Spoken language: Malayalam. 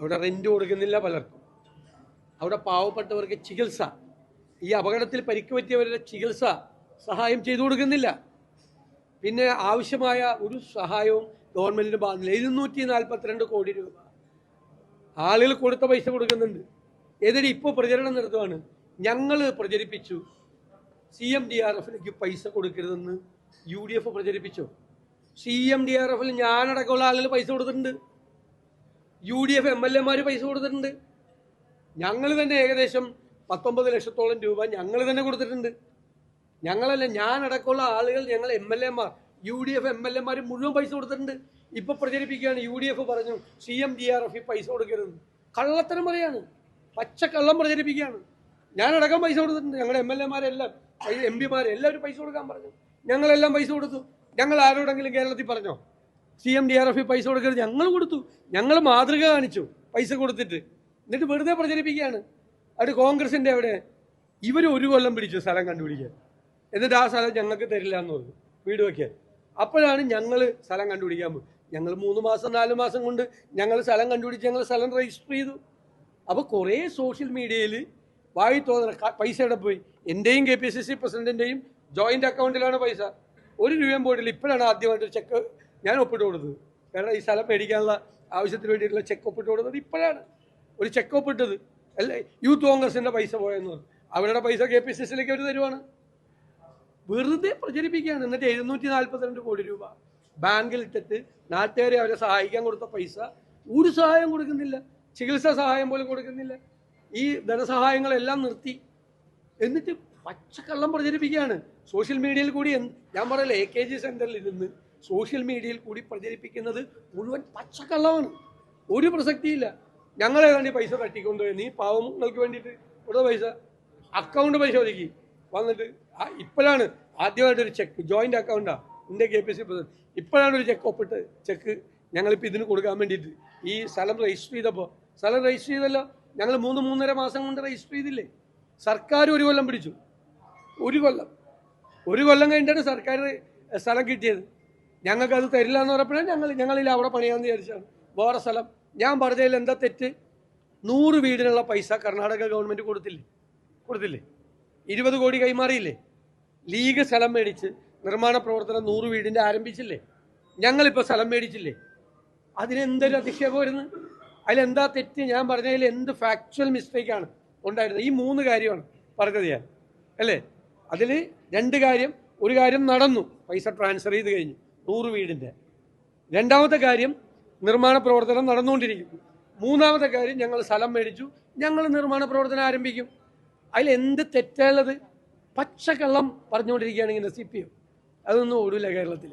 അവിടെ റെന്റ് കൊടുക്കുന്നില്ല പലർക്കും. അവിടെ പാവപ്പെട്ടവർക്ക് ചികിത്സ. ഈ അപകടത്തിൽ പരിക്ക് പറ്റിയവരുടെ ചികിത്സ സഹായം ചെയ്തു കൊടുക്കുന്നില്ല. പിന്നെ ആവശ്യമായ ഒരു സഹായവും ഗവൺമെന്റിന് ബാധില്ല. ഇരുന്നൂറ്റി നാൽപ്പത്തിരണ്ട് കോടി രൂപ ആളുകൾ കൊടുത്ത പൈസ കൊടുക്കുന്നുണ്ട്. എന്നിട്ട് ഇപ്പോൾ പ്രചരണം നടത്തുവാണ്. ഞങ്ങൾ പ്രചരിപ്പിച്ചു. സി എം ഡി ആർ എഫിലേക്ക് പൈസ കൊടുക്കരുതെന്ന് യു ഡി എഫ് പ്രചരിപ്പിച്ചു. സി എം ഡി ആർ എഫിൽ ഞാനടക്കമുള്ള ആളുകൾ പൈസ കൊടുത്തിട്ടുണ്ട്. U D F M L എമാർ പൈസ കൊടുത്തിട്ടുണ്ട്. ഞങ്ങൾ തന്നെ ഏകദേശം പത്തൊമ്പത് ലക്ഷത്തോളം രൂപ ഞങ്ങൾ തന്നെ കൊടുത്തിട്ടുണ്ട്. ഞങ്ങളല്ല ഞാനടക്കമുള്ള ആളുകൾ ഞങ്ങൾ എം എൽ എമാർ U D F M L എമാർ മുഴുവൻ പൈസ കൊടുത്തിട്ടുണ്ട്. ഇപ്പൊ പ്രചരിപ്പിക്കുകയാണ് യു ഡി എഫ് പറഞ്ഞു C M D R F പൈസ കൊടുക്കരുത്. കള്ളത്തരം പറയാണ്. പച്ചക്കള്ളം പ്രചരിപ്പിക്കുകയാണ്. ഞാനടക്കം പൈസ കൊടുത്തിട്ടുണ്ട്. ഞങ്ങളുടെ എം എൽ എമാരെല്ലാം എം പിമാരെല്ലാവരും പൈസ കൊടുക്കാൻ പറഞ്ഞു. ഞങ്ങളെല്ലാം പൈസ കൊടുത്തു. ഞങ്ങൾ ആരോടെങ്കിലും കേരളത്തിൽ പറഞ്ഞോ? C M D R F പൈസ കൊടുക്കരുത്. ഞങ്ങൾ കൊടുത്തു. ഞങ്ങൾ മാതൃക കാണിച്ചു പൈസ കൊടുത്തിട്ട്. എന്നിട്ട് വെറുതെ പ്രചരിപ്പിക്കുകയാണ്. അവിടെ കോൺഗ്രസിന്റെ അവിടെ ഇവർ ഒരു കൊല്ലം പിടിച്ചു സ്ഥലം കണ്ടുപിടിക്കാൻ. എന്നിട്ട് ആ സ്ഥലം ഞങ്ങൾക്ക് തരില്ല എന്ന് പറഞ്ഞു. വീട് വയ്ക്കാൻ അപ്പോഴാണ് ഞങ്ങൾ സ്ഥലം കണ്ടുപിടിക്കാൻ പോകും ഞങ്ങൾ മൂന്ന് മാസം നാല് മാസം കൊണ്ട് ഞങ്ങൾ സ്ഥലം കണ്ടുപിടിച്ച് ഞങ്ങൾ സ്ഥലം രജിസ്റ്റർ ചെയ്തു. അപ്പോൾ കുറേ സോഷ്യൽ മീഡിയയിൽ വായി തോന്നണ പൈസ ഇവിടെ പോയി? എന്റെയും കെ പി സി സി പ്രസിഡന്റിന്റെയും ജോയിന്റ് അക്കൗണ്ടിലാണ് പൈസ. ഒരു രൂപയും പോയിട്ടില്ല. ഇപ്പോഴാണ് ആദ്യമായിട്ട് ചെക്ക് ഞാൻ ഒപ്പിട്ട് കൊടുത്തത്. കാരണം ഈ സ്ഥലം മേടിക്കാനുള്ള ആവശ്യത്തിന് വേണ്ടിയിട്ടുള്ള ചെക്ക് ഒപ്പിട്ട് കൊടുത്തത് ഇപ്പോഴാണ്. ഒരു ചെക്ക് ഒപ്പിട്ടത്. അല്ല? യൂത്ത് കോൺഗ്രസിന്റെ പൈസ പോയെന്ന് അവരുടെ പൈസ കെ പി സി സിയിലേക്ക് അവർ തരുവാണ്. വെറുതെ പ്രചരിപ്പിക്കുകയാണ്. എന്നിട്ട് എഴുന്നൂറ്റി നാൽപ്പത്തിരണ്ട് കോടി രൂപ ബാങ്കിൽ ഇട്ടിട്ട് നാട്ടുകാരെ അവരെ സഹായിക്കാൻ കൊടുത്ത പൈസ ഒരു സഹായം കൊടുക്കുന്നില്ല. ചികിത്സാ സഹായം പോലും കൊടുക്കുന്നില്ല. ഈ ധനസഹായങ്ങളെല്ലാം നിർത്തി. എന്നിട്ട് പച്ചക്കള്ളം പ്രചരിപ്പിക്കുകയാണ്. സോഷ്യൽ മീഡിയയിൽ കൂടി ഞാൻ പറയല്ലേ എ കെ ജി സെന്ററിൽ ഇരുന്ന് സോഷ്യൽ മീഡിയയിൽ കൂടി പ്രചരിപ്പിക്കുന്നത് മുഴുവൻ പച്ചക്കള്ളമാണ്. ഒരു പ്രസക്തിയില്ല. ഞങ്ങളെ വേണ്ടി പൈസ തട്ടിക്കൊണ്ടുപോയി നീ പാവങ്ങൾക്ക് വേണ്ടിയിട്ട് ഇവിടെ പൈസ? അക്കൗണ്ട് പൈസ ഒതുക്കി വന്നിട്ട് ഇപ്പോഴാണ് ആദ്യമായിട്ട് ഒരു cheque joint അക്കൗണ്ടാണ് India K P C president. ഇപ്പോഴാണ് ഒരു ചെക്ക് ഒപ്പിട്ട് ചെക്ക് ഞങ്ങളിപ്പോൾ ഇതിന് കൊടുക്കാൻ വേണ്ടിയിട്ട് ഈ സ്ഥലം രജിസ്റ്റർ ചെയ്തപ്പോൾ സ്ഥലം രജിസ്റ്റർ ചെയ്തല്ലോ. ഞങ്ങൾ മൂന്ന് മൂന്നര മാസം കൊണ്ട് രജിസ്റ്റർ ചെയ്തില്ലേ? സർക്കാർ ഒരു കൊല്ലം പിടിച്ചു. ഒരു കൊല്ലം. ഒരു കൊല്ലം കഴിഞ്ഞിട്ടാണ് സർക്കാർ സ്ഥലം കിട്ടിയത്. ഞങ്ങൾക്ക് അത് തരില്ല എന്ന് പറഞ്ഞപ്പോഴേ ഞങ്ങൾ ഞങ്ങളിൽ അവിടെ പണിയാന്ന് വിചാരിച്ചാണ്. വേറെ സ്ഥലം. ഞാൻ പറഞ്ഞതിൽ എന്താ തെറ്റ്? നൂറ് വീടിനുള്ള പൈസ കർണാടക ഗവൺമെന്റ് കൊടുത്തില്ലേ? കൊടുത്തില്ലേ? ഇരുപത് കോടി കൈമാറിയില്ലേ? ലീഗ് സ്ഥലം മേടിച്ച് നിർമ്മാണ പ്രവർത്തനം നൂറ് വീടിന്റെ ആരംഭിച്ചില്ലേ? ഞങ്ങളിപ്പോൾ സ്ഥലം മേടിച്ചില്ലേ? അതിനെന്തൊരു അധിക്ഷേപം വരുന്നത് അതിലെന്താ തെറ്റ്? ഞാൻ പറഞ്ഞതിൽ എന്ത് ഫാക്ച്വൽ മിസ്റ്റേക്കാണ് ഉണ്ടായിരുന്നത്? ഈ മൂന്ന് കാര്യമാണ് പറഞ്ഞത് ഞാൻ. അല്ലേ? അതിൽ രണ്ട് കാര്യം. ഒരു കാര്യം നടന്നു. പൈസ ട്രാൻസ്ഫർ ചെയ്ത് കഴിഞ്ഞു. നൂറ് വീടിന്റെ രണ്ടാമത്തെ കാര്യം നിർമ്മാണ പ്രവർത്തനം നടന്നുകൊണ്ടിരിക്കുന്നു. മൂന്നാമത്തെ കാര്യം ഞങ്ങൾ സ്ഥലം മേടിച്ചു. ഞങ്ങൾ നിർമ്മാണ പ്രവർത്തനം ആരംഭിക്കും. അതിൽ എന്ത് തെറ്റുള്ളത് പച്ചക്കള്ളം പറഞ്ഞുകൊണ്ടിരിക്കുകയാണ് ഇങ്ങനെ സി പി എം. അതൊന്നും ഓടില്ല കേരളത്തിൽ